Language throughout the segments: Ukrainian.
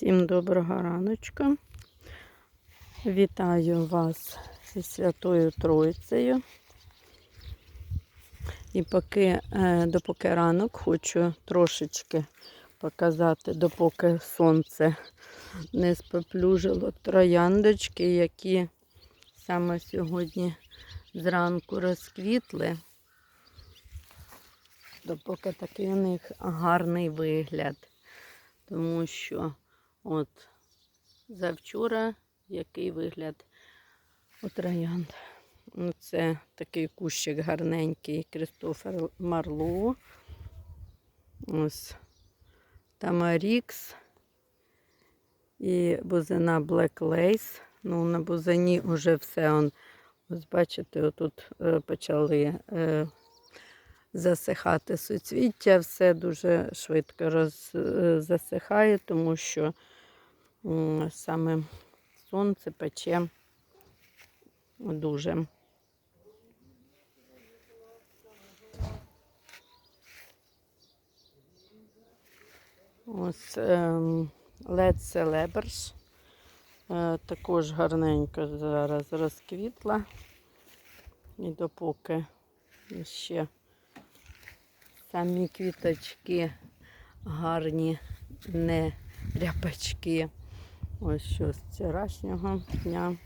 Всім доброго раночка. Вітаю вас зі Святою Троїцею. І поки, е, допоки ранок, хочу трошечки показати, допоки сонце не споплюжило трояндочки, які саме сьогодні зранку розквітли. Допоки такий у них гарний вигляд. Тому що от завчора який вигляд у троянд. Це такий кущик гарненький Крістофер Марло. Ось Тамарікс і бузина Black Lace. Ну, на бузині вже все. Он, ось бачите, отут е, почали е, засихати суцвіття, все дуже швидко роз, е, засихає, тому що саме сонце пече дуже. Ось ем, Led Celebers. Е, також гарненько зараз розквітла. І допоки ще самі квіточки гарні, не ряпачки. Ось що з вчорашнього дня.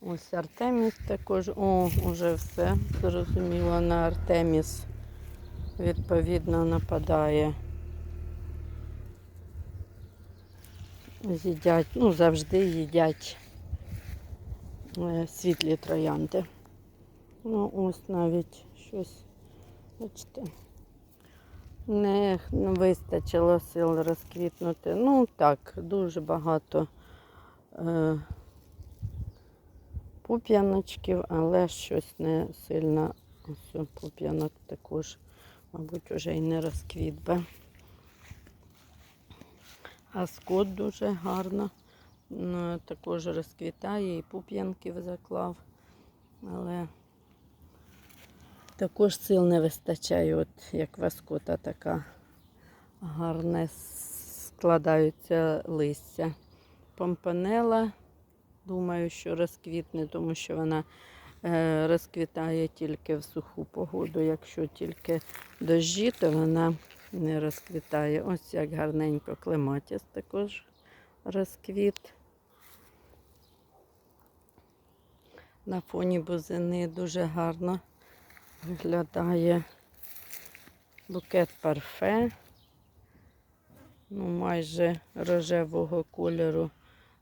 Ось Артеміс також. О, уже все зрозуміло на Артеміс. Відповідно нападає. Їдять, ну завжди їдять е, світлі троянди. Ну, ось навіть щось, бачите, не вистачило сил розквітнути. Ну так, дуже багато е, пуп'яночків, але щось не сильно ось пуп'янок також, мабуть, вже й не розквіт би. А скот дуже гарно. Ну, також розквітає і пуп'янків заклав. Але також сил не вистачає, от як васкота така гарне складаються листя. Помпанела, думаю, що розквітне, тому що вона е, розквітає тільки в суху погоду. Якщо тільки дощі, то вона не розквітає. Ось як гарненько клематіс також розквіт. На фоні бузини дуже гарно виглядає букет парфе. Ну, майже рожевого кольору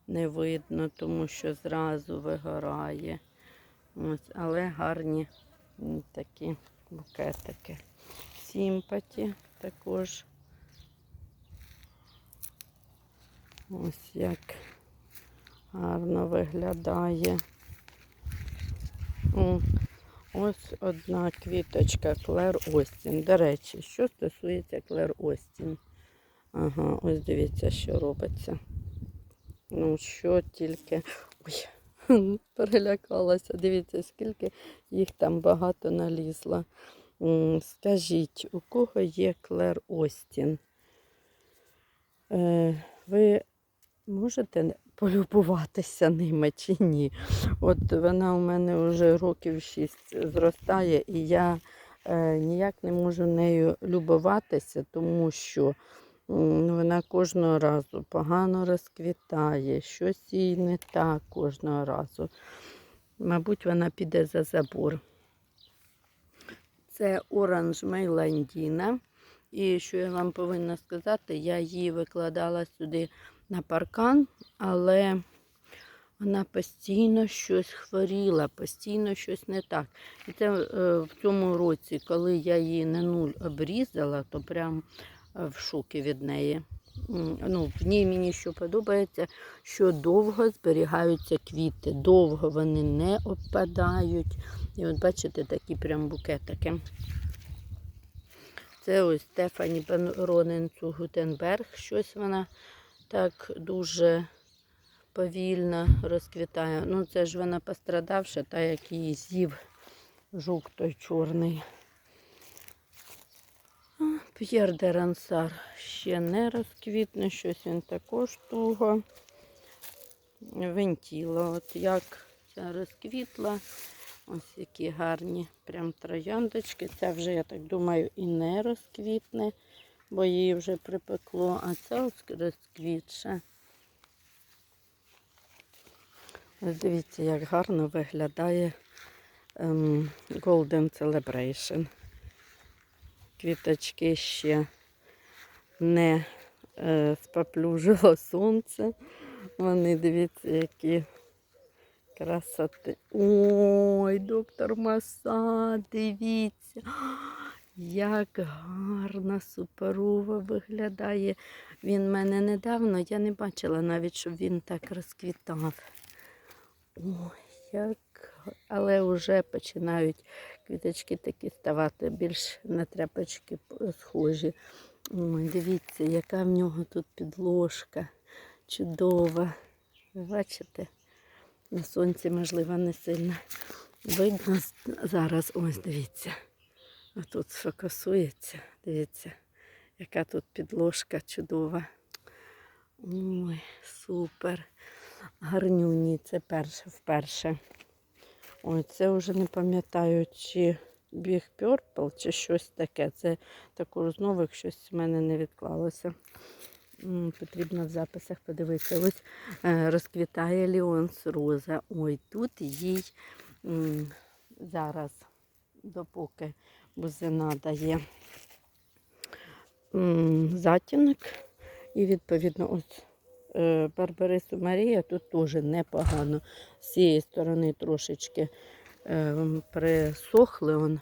не видно, тому що зразу вигорає. Ось, але гарні такі букетики. Сімпаті також. Ось як гарно виглядає. Ось одна квіточка Клер Остін. До речі, що стосується Клер Остін. Ага, ось дивіться, що робиться. Ну, що тільки. Ой, перелякалася. Дивіться, скільки їх там багато налізло. Скажіть, у кого є Клер Остін? Е, ви можете полюбуватися ними чи ні? От вона у мене вже років 6 зростає, і я е, ніяк не можу нею любуватися, тому що вона кожного разу погано розквітає, щось їй не так кожного разу. Мабуть, вона піде за забор. Це оранж Мейландіна. І що я вам повинна сказати, я її викладала сюди на паркан, але вона постійно щось хворіла, постійно щось не так. І це е, в цьому році, коли я її на нуль обрізала, то прям е, в шокі від неї. Ну, в ній мені що подобається, що довго зберігаються квіти, довго вони не опадають. І от бачите, такі прям букетики. Це ось Стефані Роненцу Гутенберг. Щось вона так дуже повільно розквітає. Ну, це ж вона пострадавша, та як її з'їв жук той чорний. П'єр де Рансар ще не розквітне, щось він також туго. Вентіла, от як ця розквітла. Ось які гарні прям трояндочки. Ця вже, я так думаю, і не розквітне, бо її вже припекло, а ця ось розквітша. Ось дивіться, як гарно виглядає ем, Golden Celebration. Квіточки ще не е, споплюжило сонце. Вони, дивіться, які красоти. Ой, доктор Маса, дивіться. Як гарно, суперово виглядає. Він в мене недавно, я не бачила навіть, щоб він так розквітав. Ой, як. Але вже починають квіточки такі ставати більш на тряпочки схожі. Ой, дивіться, яка в нього тут підложка. Чудова. Бачите? На сонці, можливо, не сильно видно зараз. Ось дивіться. А тут фокусується. Дивіться, яка тут підложка чудова. Ой, супер. Гарнюні, це перше вперше. Ой, це вже не пам'ятаю, чи Big Purple, чи щось таке. Це також з нових щось в мене не відклалося. Потрібно в записах подивитися. Ось е, розквітає Ліонс Роза. Ой, тут їй зараз, допоки бузина дає затінок. І відповідно ось е, Барбарису Марія тут теж непогано. З цієї сторони трошечки е, присохли он,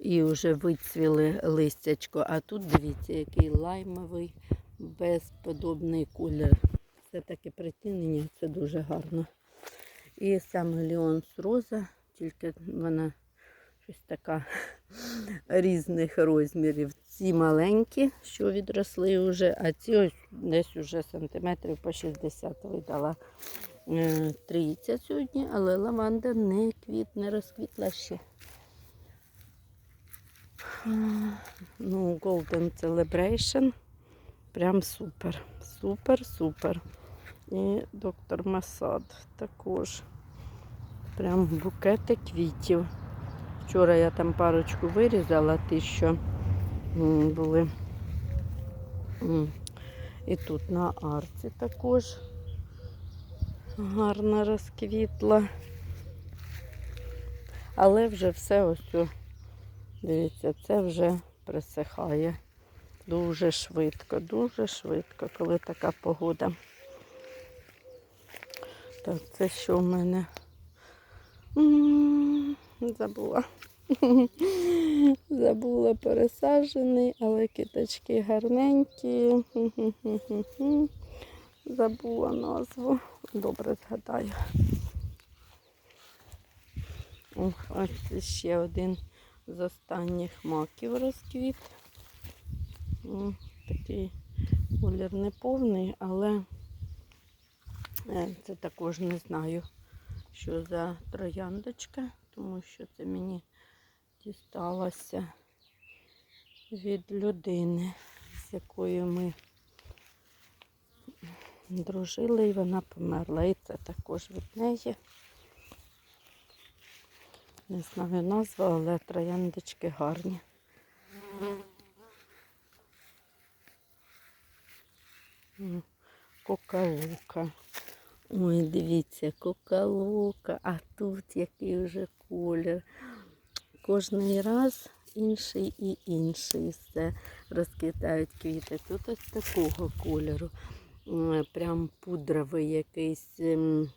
і вже вицвіли листячко. А тут дивіться, який лаймовий, безподобний колір. Це таке притінення, це дуже гарно. І саме Ліонс Роза, тільки вона щось така різних розмірів. Ці маленькі, що відросли вже, а ці ось десь уже сантиметрів по 60 видала е, 30 сьогодні, але лаванда не квітне, розквітла ще. Ну, Golden Celebration. Прям супер. Супер, супер. І доктор Масад також. Прям букети квітів. Вчора я там парочку вирізала, ті, що були. І тут на арці також гарно розквітла. Але вже все ось, дивіться, це вже присихає дуже швидко, дуже швидко, коли така погода. Так, це що в мене? М, Забула. Забула пересаджений, але киточки гарненькі. Забула назву. Добре згадаю. Ох, ось ще один з останніх маків розквіт. Такий колір неповний, але е, це також не знаю, що за трояндочка, тому що це мені дісталося від людини, з якою ми дружили, і вона померла. І це також від неї. Не знаю назву, але трояндочки гарні. Кокалука. Ой, дивіться, кокалука, а тут який вже колір. Кожний раз інший і інший все розквітають квіти. Тут ось такого кольору. Прям пудровий якийсь, ем,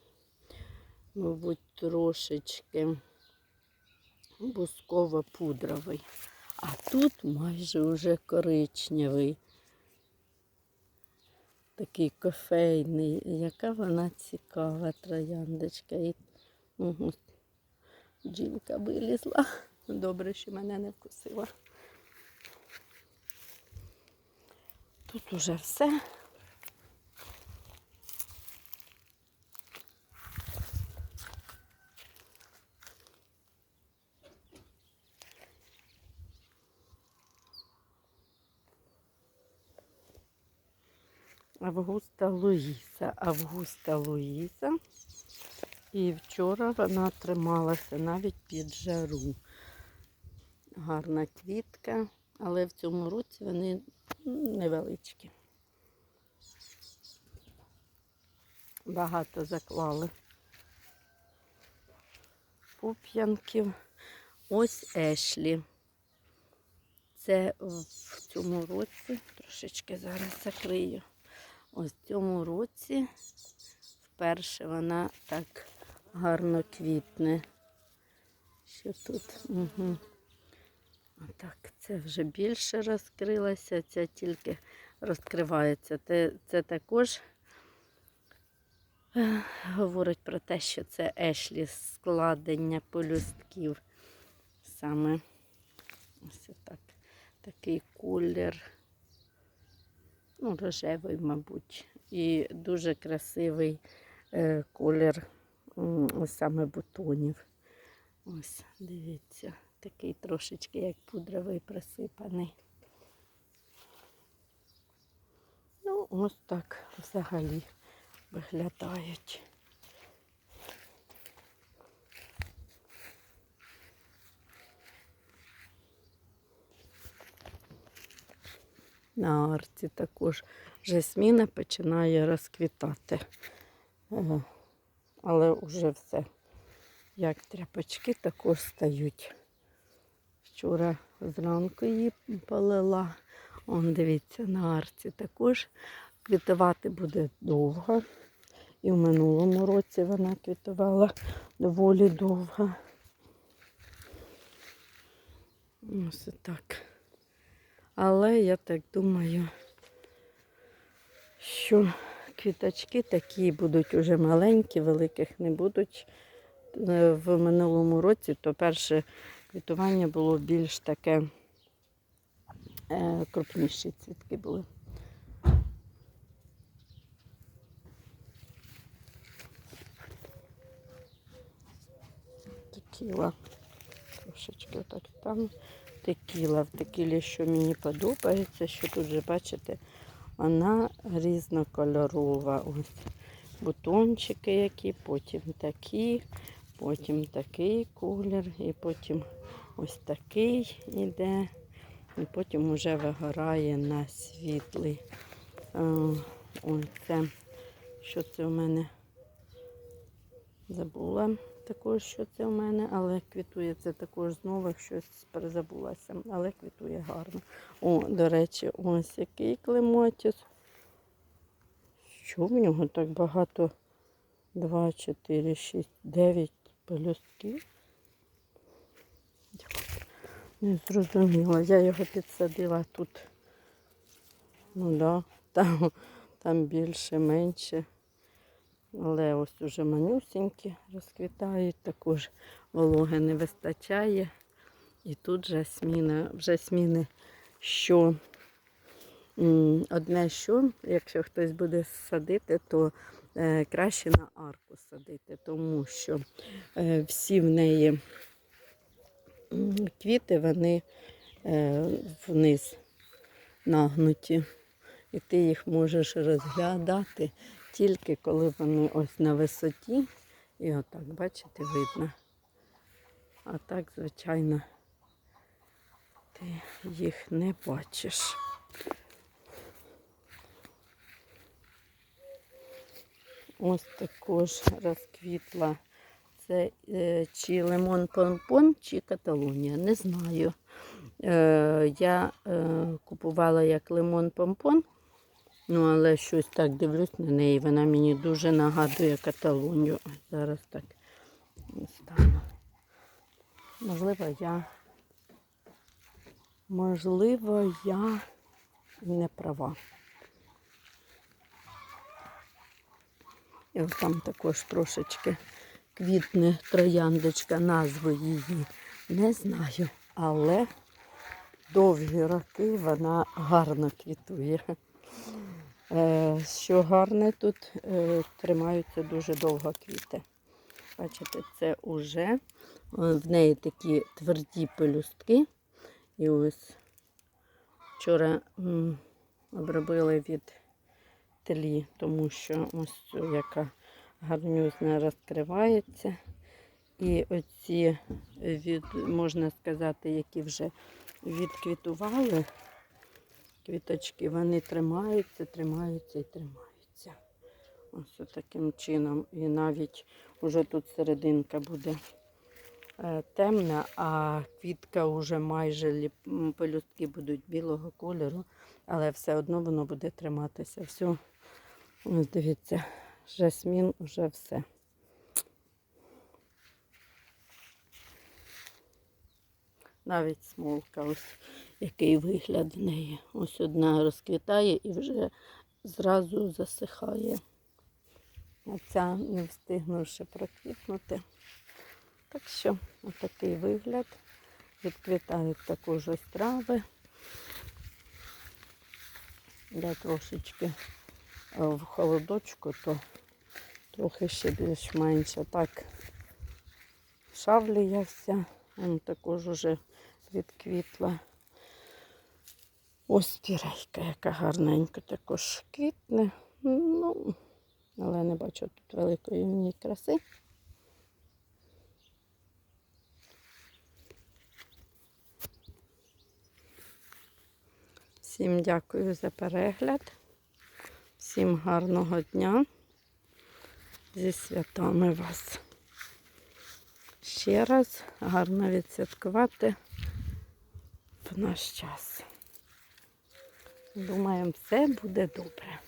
мабуть, трошечки бусково-пудровий. А тут майже вже коричневий. Такий кофейний. Яка вона цікава трояндочка. І... Угу. Джінка вилізла. Добре, що мене не вкусила. Тут уже все. Августа Луїса. Августа Луїса. І вчора вона трималася навіть під жару. Гарна квітка, але в цьому році вони невеличкі. Багато заклали пуп'янків. Ось Ешлі. Це в цьому році, трошечки зараз закрию. Ось в цьому році вперше вона так гарно квітне. Що тут? Угу. Так, це вже більше розкрилося, ця тільки розкривається. Це, це також е, говорить про те, що це ешлі складення полюстків. Саме ось так. Такий колір, ну, рожевий, мабуть, і дуже красивий е, колір саме бутонів. Ось, дивіться, такий трошечки як пудровий присипаний. Ну, ось так взагалі виглядають. На арці також жасміна починає розквітати. Але вже все. Як тряпочки також стають. Вчора зранку її полила. Он, дивіться, на арці також квітувати буде довго. І в минулому році вона квітувала доволі довго. Ось так. Але я так думаю, що квіточки такі будуть уже маленькі, великих не будуть. Е, В минулому році то перше квітування було більш таке е, крупніші цвітки були. Текіла. Трошечки так там текіла. В текілі, що мені подобається, що тут же, бачите, вона різнокольорова. Ось бутончики які, потім такі, потім такий колір, і потім ось такий іде, і потім вже вигорає на світлий. Ось це, що це у мене забула також, що це у мене, але квітує це також знову щось перезабулася, але квітує гарно. О, до речі, ось який клематіс. Що в нього так багато? 2, 4, 6, 9 пелюстків. Не зрозуміла. Я його підсадила тут. Ну да, там, там більше, менше. Але ось уже манюсінькі розквітають, також вологи не вистачає. І тут жасміна, в жасміни, що одне що, якщо хтось буде садити, то е, краще на арку садити, тому що е, всі в неї квіти, вони е, вниз нагнуті. І ти їх можеш розглядати тільки коли вони ось на висоті. І отак, бачите, видно. А так, звичайно, ти їх не бачиш. Ось також розквітла. Це е, чи лимон помпон, чи Каталонія. Не знаю. Е, я е, купувала як лимон помпон, ну але щось так дивлюсь на неї. Вона мені дуже нагадує Каталонію. Зараз так стану. Можливо, я можливо, я не права. І там також трошечки квітне трояндочка, назву її не знаю, але довгі роки вона гарно квітує. Е, Що гарне тут е, тримаються дуже довго квіти. Бачите, це вже в неї такі тверді пелюстки. І ось вчора обробили від тлі, тому що ось яка гарнюзна розкривається. І оці, від, можна сказати, які вже відквітували квіточки, вони тримаються, тримаються і тримаються. Ось таким чином. І навіть уже тут серединка буде е, темна, а квітка вже майже пелюстки будуть білого кольору, але все одно воно буде триматися. Все, ось дивіться, жасмін вже все. Навіть смолка, ось який вигляд в неї. Ось одна розквітає і вже зразу засихає. А ця не встигнувши проквітнути. Так що, отакий вигляд. Відквітають також ось трави. Я трошечки е, в холодочку, то трохи ще більш-менш так шавлія вся. Вон також уже відквітла. Ось спірейка, яка гарненько також квітне. Ну, але не бачу тут великої в ній краси. Всім дякую за перегляд. Всім гарного дня. Зі святами вас. Ще раз гарно відсвяткувати в наш час. Думаємо, все буде добре.